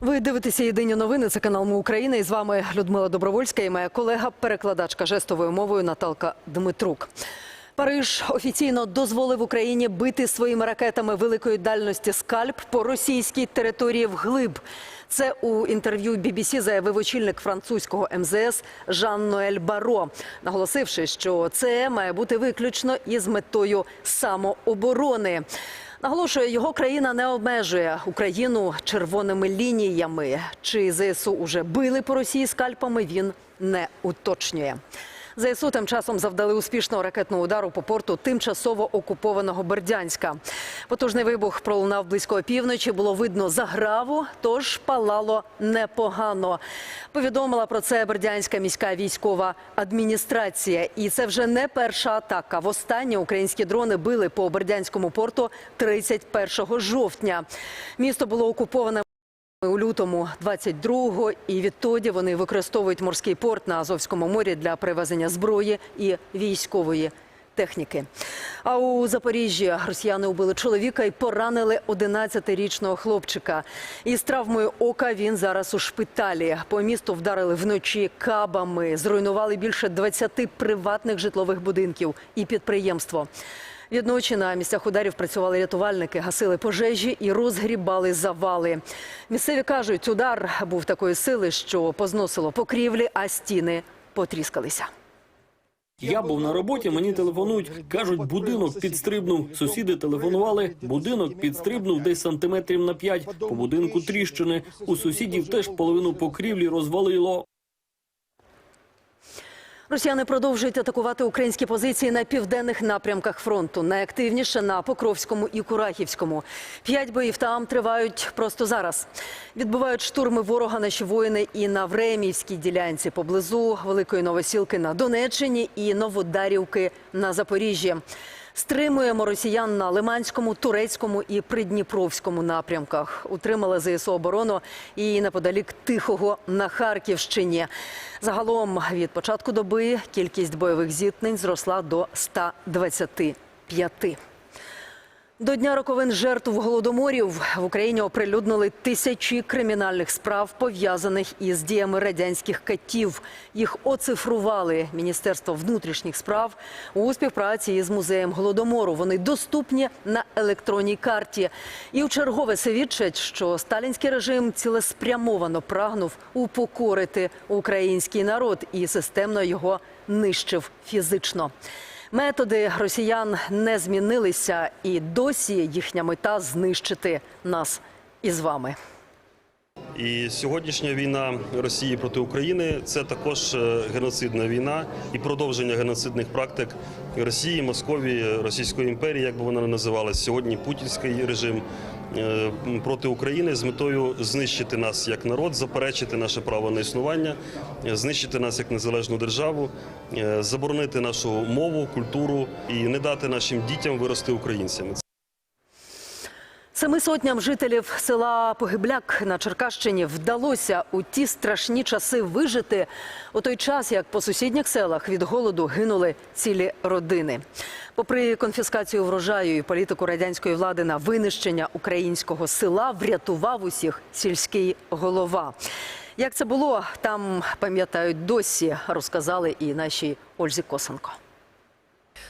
Ви дивитеся єдині новини. Це канал Ми Україна. І з вами Людмила Добровольська і моя колега, перекладачка жестовою мовою Наталка Дмитрук. Париж офіційно дозволив Україні бити своїми ракетами великої дальності скальп по російській території вглиб. Це у інтерв'ю BBC заявив очільник французького МЗС Жан-Ноель Баро, наголосивши, що це має бути виключно із метою самооборони. Наголошує, його країна не обмежує Україну червоними лініями. Чи ЗСУ уже били по Росії скальпами? Він не уточнює. ЗСУ тим часом завдали успішного ракетного удару по порту тимчасово окупованого Бердянська. Потужний вибух пролунав близько півночі. Було видно заграву, тож палало непогано. Повідомила про це Бердянська міська військова адміністрація. І це вже не перша атака. Востаннє українські дрони били по Бердянському порту 31 жовтня. Місто було окуповане. У лютому 22-го і відтоді вони використовують морський порт на Азовському морі для перевезення зброї і військової техніки. А у Запоріжжі росіяни убили чоловіка і поранили 11-річного хлопчика. Із травмою ока він зараз у шпиталі. По місту вдарили вночі кабами, зруйнували більше 20 приватних житлових будинків і підприємство. Відночі на місцях ударів працювали рятувальники, гасили пожежі і розгрібали завали. Місцеві кажуть, удар був такої сили, що позносило покрівлі, а стіни потріскалися. Я був на роботі, мені телефонують, кажуть, будинок підстрибнув. Сусіди телефонували, будинок підстрибнув десь сантиметрів на п'ять. По будинку тріщини. У сусідів теж половину покрівлі розвалило. Росіяни продовжують атакувати українські позиції на південних напрямках фронту. Найактивніше на Покровському і Курахівському. П'ять боїв там тривають просто зараз. Відбувають штурми ворога наші воїни і на Времівській ділянці поблизу Великої Новосілки на Донеччині і Новодарівки на Запоріжжі. Стримуємо росіян на Лиманському, Турецькому і Придніпровському напрямках. Утримали ЗСУ оборону і неподалік Тихого на Харківщині. Загалом від початку доби кількість бойових зіткнень зросла до 125. До дня роковин жертв голодоморів в Україні оприлюднили тисячі кримінальних справ, пов'язаних із діями радянських катів. Їх оцифрували Міністерство внутрішніх справ у співпраці із музеєм голодомору. Вони доступні на електронній карті. І у чергове свідчать, що сталінський режим цілеспрямовано прагнув упокорити український народ і системно його нищив фізично. Методи росіян не змінилися, і досі їхня мета знищити нас із вами. І сьогоднішня війна Росії проти України це також е, геноцидна війна і продовження геноцидних практик Росії, Московії, Російської імперії, як би вона не називалась сьогодні. Путінський режим проти України з метою знищити нас як народ, заперечити наше право на існування, е, знищити нас як незалежну державу, е, заборонити нашу мову, культуру і не дати нашим дітям вирости українцями. Семи сотням жителів села Погибляк на Черкащині вдалося у ті страшні часи вижити у той час, як по сусідніх селах від голоду гинули цілі родини. Попри конфіскацію врожаю і політику радянської влади на винищення українського села, врятував усіх сільський голова. Як це було, там пам'ятають досі, розказали і нашій Ользі Косенко.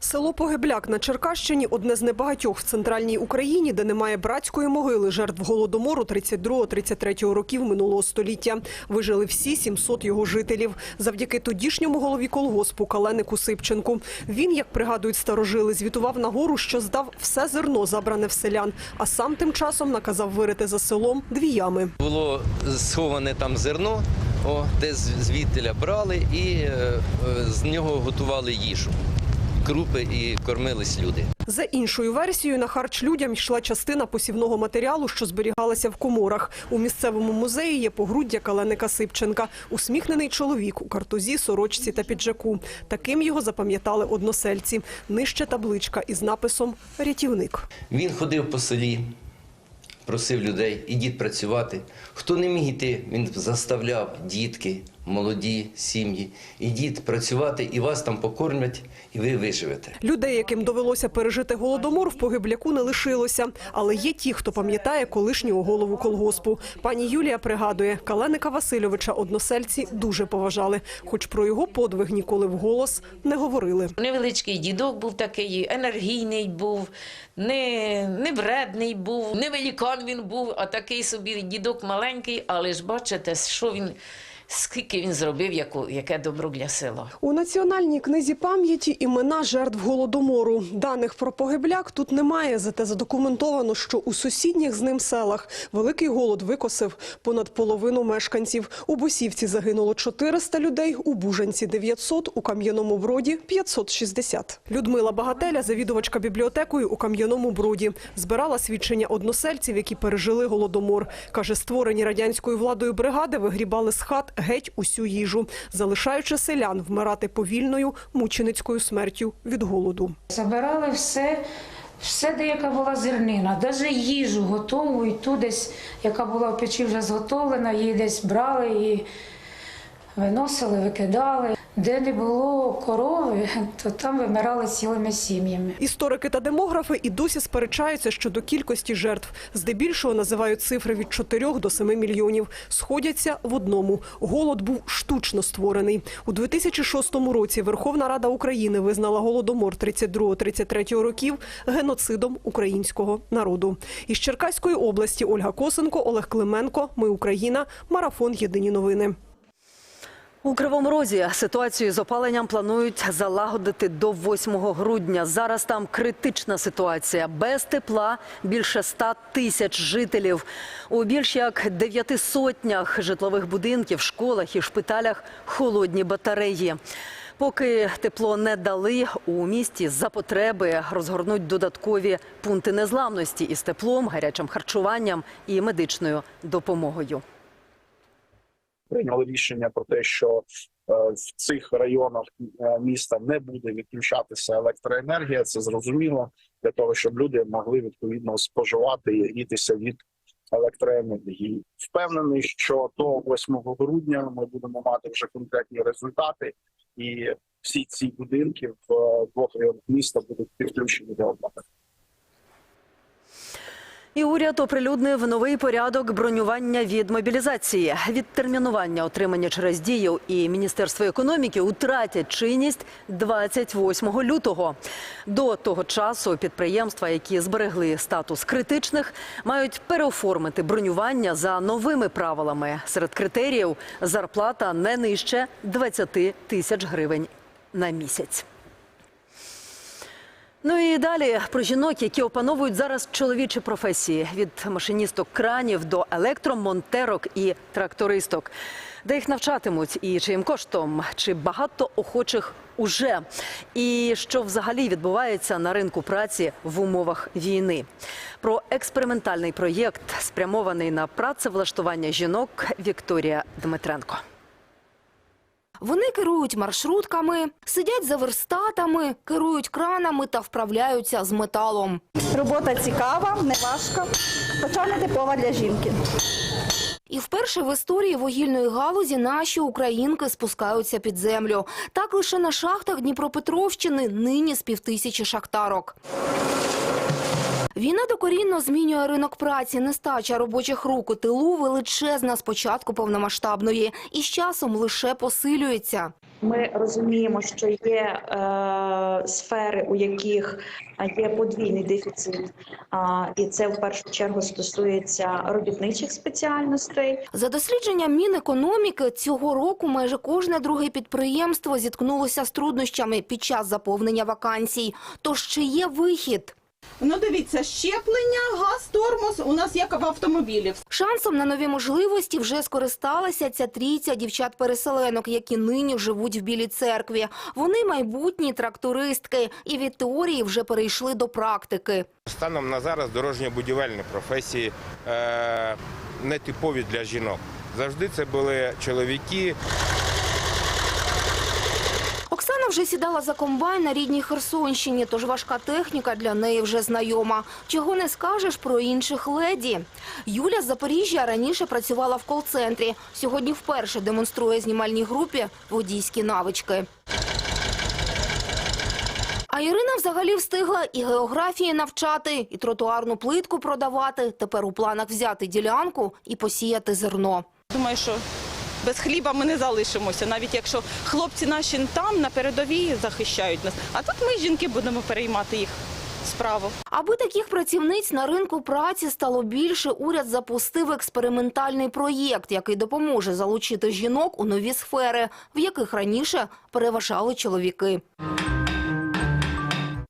Село Погибляк на Черкащині – одне з небагатьох в центральній Україні, де немає братської могили жертв Голодомору 32-33 років минулого століття. Вижили всі 700 його жителів. Завдяки тодішньому голові колгоспу Каленику Сипченку. Він, як пригадують старожили, звітував на гору, що здав все зерно, забране в селян, а сам тим часом наказав вирити за селом дві ями. Було сховане там зерно, о, де звідтиля брали і е, е, з нього готували їжу. Крупи і кормились люди. За іншою версією, на харч людям йшла частина посівного матеріалу, що зберігалася в коморах. У місцевому музеї є погруддя Каленика Сипченка. Усміхнений чоловік у картузі, сорочці та піджаку. Таким його запам'ятали односельці. Нижче табличка із написом «Рятівник». Він ходив по селі, просив людей, ідіть працювати. Хто не міг іти, він заставляв дітки, молоді сім'ї. Ідіть працювати, і вас там покормлять, і ви виживете. Людей, яким довелося пережити голодомор, в погибляку не лишилося. Але є ті, хто пам'ятає колишнього голову колгоспу. Пані Юлія пригадує, Каленика Васильовича односельці дуже поважали, хоч про його подвиг ніколи вголос не говорили. Невеличкий дідок був такий, енергійний був, не, не вредний був, не великан він був, а такий собі дідок маленький, але ж бачите, що він, скільки він зробив, яку, яке добро для села. У національній книзі пам'яті імена жертв голодомору. Даних про погибляк тут немає, зате задокументовано, що у сусідніх з ним селах великий голод викосив понад половину мешканців. У Босівці загинуло 400 людей, у Бужанці 900, у Кам'яному Броді 560. Людмила Багателя, завідувачка бібліотекою у Кам'яному Броді, збирала свідчення односельців, які пережили голодомор. Каже, створені радянською владою бригади вигрібали з хат геть усю їжу, залишаючи селян вмирати повільною мученицькою смертю від голоду. Забирали все, все, де яка була зернина, навіть їжу готову, і ту десь, яка була в печі вже зготовлена, її десь брали і виносили, викидали. Де не було корови, то там вимирали цілими сім'ями. Історики та демографи і досі сперечаються щодо кількості жертв. Здебільшого називають цифри від 4 до 7 мільйонів. Сходяться в одному. Голод був штучно створений. У 2006 році Верховна Рада України визнала голодомор 32-33 років геноцидом українського народу. Із Черкаської області Ольга Косенко, Олег Клименко. Ми Україна. Марафон. Єдині новини. У Кривому Розі ситуацію з опаленням планують залагодити до 8 грудня. Зараз там критична ситуація. Без тепла більше 100 тисяч жителів. У більш як дев'яти сотнях житлових будинків, школах і шпиталях холодні батареї. Поки тепло не дали, у місті за потреби розгорнуть додаткові пункти незламності із теплом, гарячим харчуванням і медичною допомогою. Прийняли рішення про те, що е, в цих районах е, міста не буде відключатися електроенергія. Це зрозуміло для того, щоб люди могли відповідно споживати і грітися від електроенергії. Впевнений, що до 8 грудня ми будемо мати вже конкретні результати, і всі ці будинки в е, двох районах міста будуть підключені до обладнання. І уряд оприлюднив новий порядок бронювання від мобілізації. Відтермінування отримання через дію і Міністерство економіки утратять чинність 28 лютого. До того часу підприємства, які зберегли статус критичних, мають переоформити бронювання за новими правилами. Серед критеріїв зарплата не нижче 20 тисяч гривень на місяць. Ну і далі про жінок, які опановують зараз чоловічі професії від машиністок кранів до електромонтерок і трактористок. Де їх навчатимуть і чиїм коштом, чи багато охочих уже, і що взагалі відбувається на ринку праці в умовах війни. Про експериментальний проєкт, спрямований на працевлаштування жінок, Вікторія Дмитренко. Вони керують маршрутками, сидять за верстатами, керують кранами та вправляються з металом. Робота цікава, не важка, хоча не типова для жінки. І вперше в історії вугільної галузі наші українки спускаються під землю. Так лише на шахтах Дніпропетровщини нині з півтисячі шахтарок. Війна докорінно змінює ринок праці, нестача робочих рук у тилу величезна з початку повномасштабної і з часом лише посилюється. Ми розуміємо, що є е, сфери, у яких є подвійний дефіцит, а, і це в першу чергу стосується робітничих спеціальностей. За дослідженням Мінекономіки, цього року майже кожне друге підприємство зіткнулося з труднощами під час заповнення вакансій. Тож чи є вихід? Ну дивіться, щеплення, газ, тормоз у нас як в автомобілі. Шансом на нові можливості вже скористалася ця трійця дівчат-переселенок, які нині живуть в Білій церкві. Вони майбутні трактористки і від теорії вже перейшли до практики. Станом на зараз дорожньо-будівельні професії е, не типові для жінок. Завжди це були чоловіки. Вже сідала за комбайн на рідній Херсонщині, тож важка техніка для неї вже знайома. Чого не скажеш про інших леді. Юля з Запоріжжя раніше працювала в кол-центрі. Сьогодні вперше демонструє знімальній групі водійські навички. А Ірина взагалі встигла і географії навчати, і тротуарну плитку продавати. Тепер у планах взяти ділянку і посіяти зерно. Думаю, що без хліба ми не залишимося, навіть якщо хлопці наші там на передовій захищають нас. А тут ми, жінки, будемо переймати їх справу. Аби таких працівниць на ринку праці стало більше, уряд запустив експериментальний проєкт, який допоможе залучити жінок у нові сфери, в яких раніше переважали чоловіки.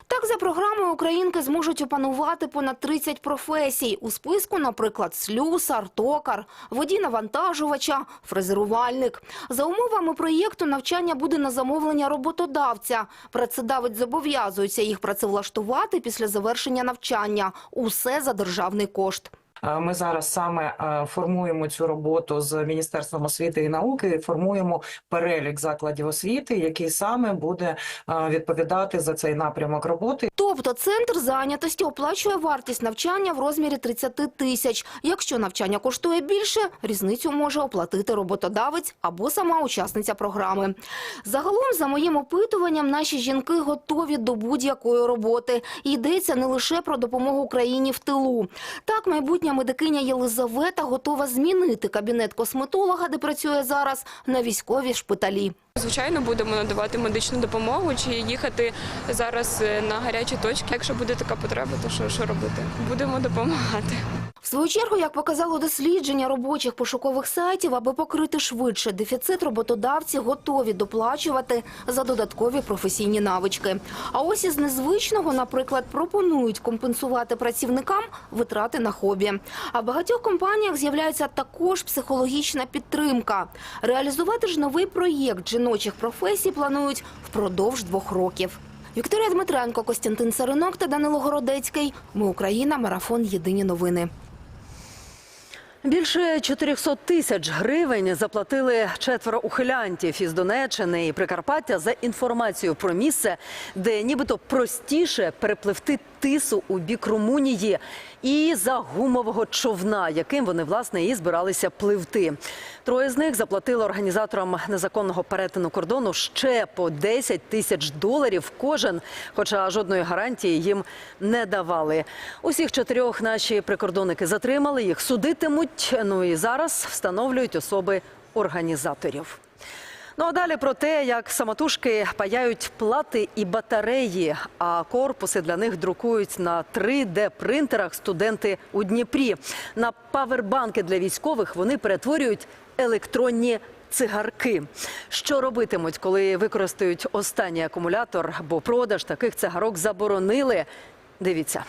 Так, за програмою українки зможуть опанувати понад 30 професій. У списку, наприклад, слюсар, токар, водій навантажувача, фрезерувальник. За умовами проєкту навчання буде на замовлення роботодавця. Працедавець зобов'язується їх працевлаштувати після завершення навчання. Усе за державний кошт. Е, Ми зараз саме е, формуємо цю роботу з Міністерством освіти і науки. Формуємо перелік закладів освіти, який саме буде е, відповідати за цей напрямок роботи. Тобто центр зайнятості оплачує вартість навчання в розмірі 30 тисяч. Якщо навчання коштує більше, різницю може оплатити роботодавець або сама учасниця програми. Загалом, за моїм опитуванням, наші жінки готові до будь-якої роботи. Йдеться не лише про допомогу Україні в тилу. Так, майбутня медикиня Єлизавета готова змінити кабінет косметолога, де працює зараз, на військові шпиталі. Звичайно, будемо надавати медичну допомогу чи їхати зараз е, на гарячі точки. Якщо буде така потреба, то що, що робити? Будемо допомагати. В свою чергу, як показало дослідження робочих пошукових сайтів, аби покрити швидше дефіцит, роботодавці готові доплачувати за додаткові професійні навички. А ось із незвичного, наприклад, пропонують компенсувати працівникам витрати на хобі. А в багатьох компаніях з'являється також психологічна підтримка. Реалізувати ж новий проєкт жіночих професій планують впродовж двох років. Вікторія Дмитренко, Костянтин Царинок та Данило Городецький. Ми Україна. Марафон. Єдині новини. Більше 400 тисяч гривень заплатили четверо ухилянтів із Донеччини і Прикарпаття за інформацію про місце, де нібито простіше перепливти тису у бік Румунії і за гумового човна, яким вони власне і збиралися пливти. Троє з них заплатили організаторам незаконного перетину кордону ще по 10 тисяч доларів кожен, хоча жодної гарантії їм не давали. Усіх чотирьох наші прикордонники затримали, їх судитимуть. Ну і зараз встановлюють особи організаторів. Ну а далі про те, як самотужки паяють плати і батареї, а корпуси для них друкують на 3D-принтерах студенти у Дніпрі. На павербанки для військових вони перетворюють електронні цигарки. Що робитимуть, коли використають останній акумулятор, бо продаж таких цигарок заборонили? Дивіться.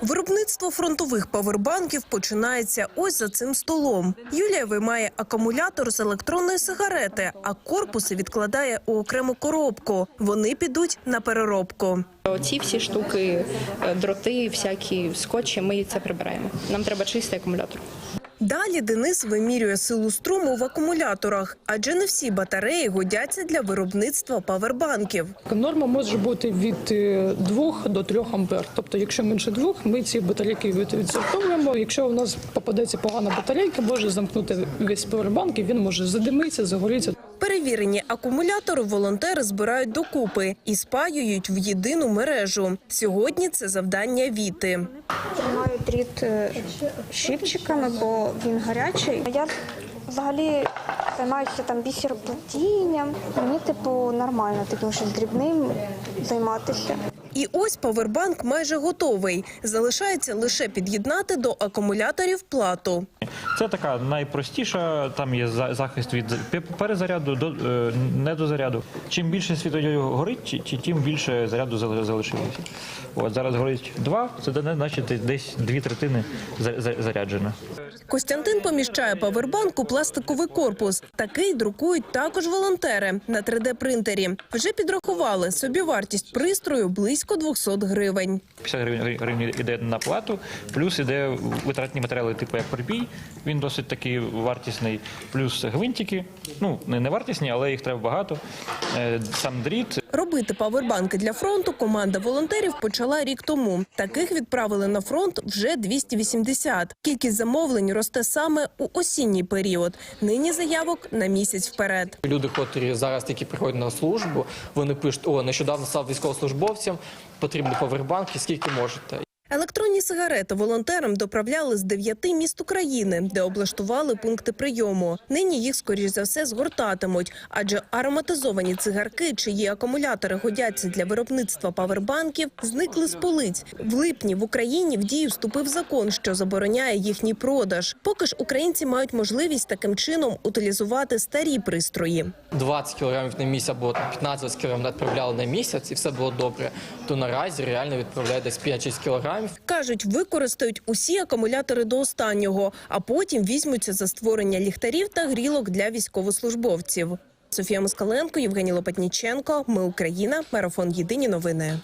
Виробництво фронтових павербанків починається ось за цим столом. Юлія виймає акумулятор з електронної сигарети, а корпуси відкладає у окрему коробку. Вони підуть на переробку. Оці всі штуки, е, дроти, всякі скотчі, ми це прибираємо. Нам треба чистий акумулятор. Далі Денис вимірює силу струму в акумуляторах, адже не всі батареї годяться для виробництва павербанків. Норма може бути від 2 до 3 ампер. Тобто, якщо менше двох, ми ці батарейки від- відсортовуємо. Якщо у нас попадеться погана батарейка, може замкнути весь павербанк, і він може задимитися, загорітися. Перевірені акумулятори волонтери збирають докупи і спаюють в єдину мережу. Сьогодні це завдання Віти. Тримаю дріт е, щипчиками, бо він гарячий. Я взагалі займаюся там бісероплетінням. Мені типу нормально таким щось дрібним займатися. І ось павербанк майже готовий. Залишається лише під'єднати до акумуляторів плату. Це така найпростіша, там є захист від перезаряду до е, недозаряду. Чим більше світлодіодів горить, тим більше заряду зали- залишилося. От зараз горить два, це значить десь дві третини за- за- заряджено. Костянтин поміщає павербанк у пластиковий корпус. Такий друкують також волонтери на 3D-принтері. Вже підрахували собівартість пристрою близько 200 гривень. 50 гривень, гривень йде на плату, плюс іде витратні матеріали, типу як прибій. Він досить такий вартісний, плюс гвинтики. Ну не не вартісні, але їх треба багато. Е, Сам дріт, Робити павербанки для фронту команда волонтерів почала рік тому. Таких відправили на фронт вже 280. Кількість замовлень росте саме у осінній період. Нині заявок на місяць вперед. Люди, котрі зараз тільки приходять на службу, вони пишуть, о, нещодавно став військовослужбовцем, потрібні павербанки, скільки можете. Електронні сигарети волонтерам доправляли з дев'яти міст України, де облаштували пункти прийому. Нині їх, скоріш за все, згортатимуть, адже ароматизовані цигарки, чиї акумулятори годяться для виробництва павербанків, зникли з полиць. В липні в Україні в дію вступив закон, що забороняє їхній продаж. Поки ж українці мають можливість таким чином утилізувати старі пристрої. 20 кілограмів на місяць або там, 15 кілограмів відправляли на місяць, і все було добре. То наразі реально відправляє десь 5-6 кілограмів. Кажуть, використають усі акумулятори до останнього, а потім візьмуться за створення ліхтарів та грілок для військовослужбовців. Софія Москаленко, Євгеній Лопатніченко. Ми Україна. Марафон Єдині новини.